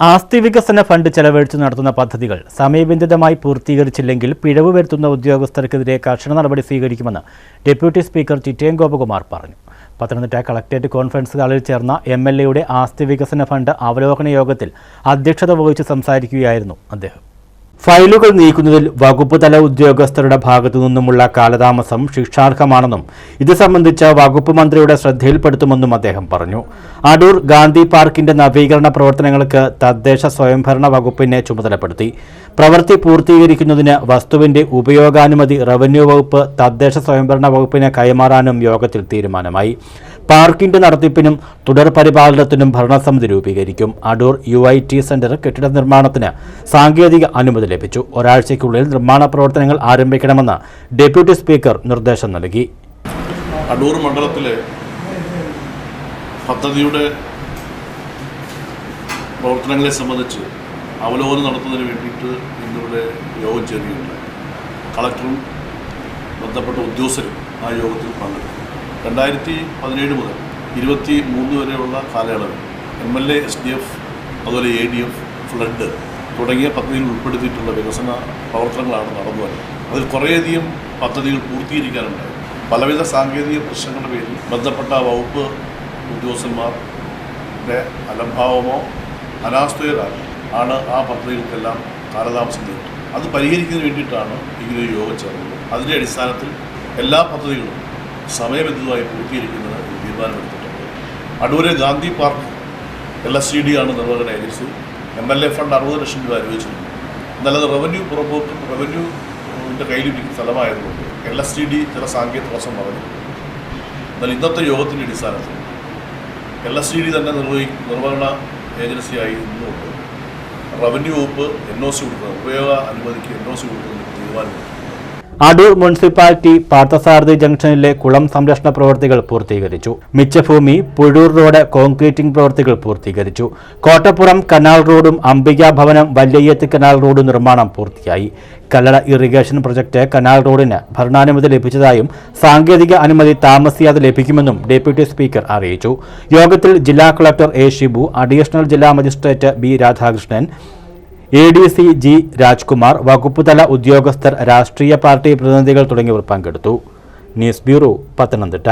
ആസ്തി വികസന ഫണ്ട് ചെലവഴിച്ച് നടത്തുന്ന പദ്ധതികൾ സമയബന്ധിതമായി പൂർത്തീകരിച്ചില്ലെങ്കിൽ പിഴവ് വരുത്തുന്ന ഉദ്യോഗസ്ഥർക്കെതിരെ കർശന നടപടി സ്വീകരിക്കുമെന്ന് ഡെപ്യൂട്ടി സ്പീക്കർ ചിറ്റയം ഗോപകുമാർ പറഞ്ഞു. പത്തനംതിട്ട കളക്ടറേറ്റ് കോൺഫറൻസ് ഹാളിൽ ചേർന്ന എം എൽ എയുടെ ആസ്തി വികസന ഫണ്ട് അവലോകന യോഗത്തിൽ അധ്യക്ഷത വഹിച്ച് സംസാരിക്കുകയായിരുന്നു അദ്ദേഹം. ഫയലുകൾ നീക്കുന്നതിൽ വകുപ്പ് തല ഉദ്യോഗസ്ഥരുടെ ഭാഗത്തു നിന്നുമുള്ള കാലതാമസം ശിക്ഷാർഹമാണെന്നും ഇത് സംബന്ധിച്ച വകുപ്പ് മന്ത്രിയുടെ ശ്രദ്ധയിൽപ്പെടുത്തുമെന്നും അദ്ദേഹം പറഞ്ഞു. അടൂർ ഗാന്ധി പാർക്കിന്റെ നവീകരണ പ്രവർത്തനങ്ങൾക്ക് തദ്ദേശ സ്വയംഭരണ വകുപ്പിനെ ചുമതലപ്പെടുത്തി. പ്രവൃത്തി പൂർത്തീകരിക്കുന്നതിന് വസ്തുവിന്റെ ഉപയോഗാനുമതി റവന്യൂ വകുപ്പ് തദ്ദേശ സ്വയംഭരണ വകുപ്പിനെ കൈമാറാനും യോഗത്തിൽ തീരുമാനമായി. പാർക്കിന്റെ നടത്തിപ്പിനും തുടർ പരിപാലനത്തിനും ഭരണസമിതി രൂപീകരിക്കും. Adoor U I T centre കെട്ടിട നിർമ്മാണത്തിന് സാങ്കേതിക അനുമതി ലഭിച്ചു. ഒരാഴ്ചയ്ക്കുള്ളിൽ നിർമ്മാണ പ്രവർത്തനങ്ങൾ ആരംഭിക്കണമെന്ന് ഡെപ്യൂട്ടി സ്പീക്കർ നിർദ്ദേശം നൽകി. അടൂർ മണ്ഡലത്തിലെ പദ്ധതിയുടെ പ്രവർത്തനങ്ങളെ സംബന്ധിച്ച് അവലോകനം നടത്തുന്നതിന് വേണ്ടിയിട്ട് ഇന്നിവിടെ യോഗം ചേരുകയുണ്ടായി. കളക്ടറും ബന്ധപ്പെട്ട ഉദ്യോഗസ്ഥരും ആ യോഗത്തിൽ പങ്കെടുത്തു. രണ്ടായിരത്തി പതിനേഴ് മുതൽ ഇരുപത്തി മൂന്ന് വരെയുള്ള കാലയളവിൽ M L A S D F അതുപോലെ എ ഡി എഫ് ഫ്ലഡ് തുടങ്ങിയ പദ്ധതിയിൽ ഉൾപ്പെടുത്തിയിട്ടുള്ള വികസന പ്രവർത്തനങ്ങളാണ് നടന്നു വരുന്നത്. അതിൽ കുറേയധികം പദ്ധതികൾ പൂർത്തീകരിക്കാനുണ്ടായി. പലവിധ സാങ്കേതിക പ്രശ്നങ്ങളുടെ പേരിൽ ബന്ധപ്പെട്ട വകുപ്പ് ഉദ്യോഗസ്ഥന്മാരുടെ അലംഭാവമോ അനാസ്ഥയോ ആണ് ആ പദ്ധതികൾക്കെല്ലാം കാലതാമസം നേരിട്ടത് അത് പരിഹരിക്കുന്നതിന് വേണ്ടിയിട്ടാണ് ഇങ്ങനെ ഒരു യോഗം ചേർന്നത്. അതിന്റെ അടിസ്ഥാനത്തിൽ എല്ലാ പദ്ധതികളും സമയബന്ധിതമായി പൂർത്തീകരിക്കുന്നതിന് ഒരു തീരുമാനമെടുത്തിട്ടുണ്ട്. Adoor Gandhi park L S C D ആണ് നിർവഹണ agency. M L A fund അറുപത് ലക്ഷം രൂപ അനുവദിച്ചിട്ടുണ്ട്. എന്നാൽ അത് റവന്യൂ പുറപ്പോക്ക് റവന്യൂവിന്റെ കയ്യിലിരിക്കുന്ന സ്ഥലമായതുകൊണ്ട് എൽ എസ് സി ഡി ചില സാങ്കേതിക വശം പറഞ്ഞു എന്നാൽ ഇന്നത്തെ യോഗത്തിന്റെ അടിസ്ഥാനത്തിൽ എൽ എസ് സി ഡി തന്നെ നിർവഹി നിർവഹണ ഏജൻസിയായി നിന്നുകൊണ്ട് റവന്യൂ വകുപ്പ് എൻ ഒ സി കൊടുക്കുന്നത് ഉപയോഗ അനുമതിക്ക് എൻ ഒ സി കൊടുക്കുന്നതിന് തീരുമാനമെടുത്തു. അടൂർ മുനിസിപ്പാലിറ്റി പാർത്ഥസാരഥി ജംഗ്ഷനിലെ കുളം സംരക്ഷണ പ്രവൃത്തികൾ പൂർത്തീകരിച്ചു. മിച്ചഭൂമി പുഴൂർ റോഡ് കോൺക്രീറ്റിംഗ് പ്രവൃത്തികൾ പൂർത്തീകരിച്ചു. കോട്ടപ്പുറം കനാൽ റോഡും അംബിക ഭവനം വല്യയ്യത്ത് കനാൽ റോഡ് നിർമ്മാണം പൂർത്തിയായി. കല്ലട ഇറിഗേഷൻ പ്രൊജക്ട് കനാൽ റോഡിന് ഭരണാനുമതി ലഭിച്ചതായും സാങ്കേതിക അനുമതി താമസിയാതെ ലഭിക്കുമെന്നും ഡെപ്യൂട്ടി സ്പീക്കർ അറിയിച്ചു. യോഗത്തിൽ ജില്ലാ കളക്ടർ എ ഷിബു അഡീഷണൽ ജില്ലാ magistrate B Radhakrishnan A D C G Rajkumar വകുപ്പുതല ഉദ്യോഗസ്ഥർ രാഷ്ട്രീയ പാർട്ടി പ്രതിനിധികൾ തുടങ്ങിയവർ പങ്കെടുത്തു. News bureau Pathanamthitta.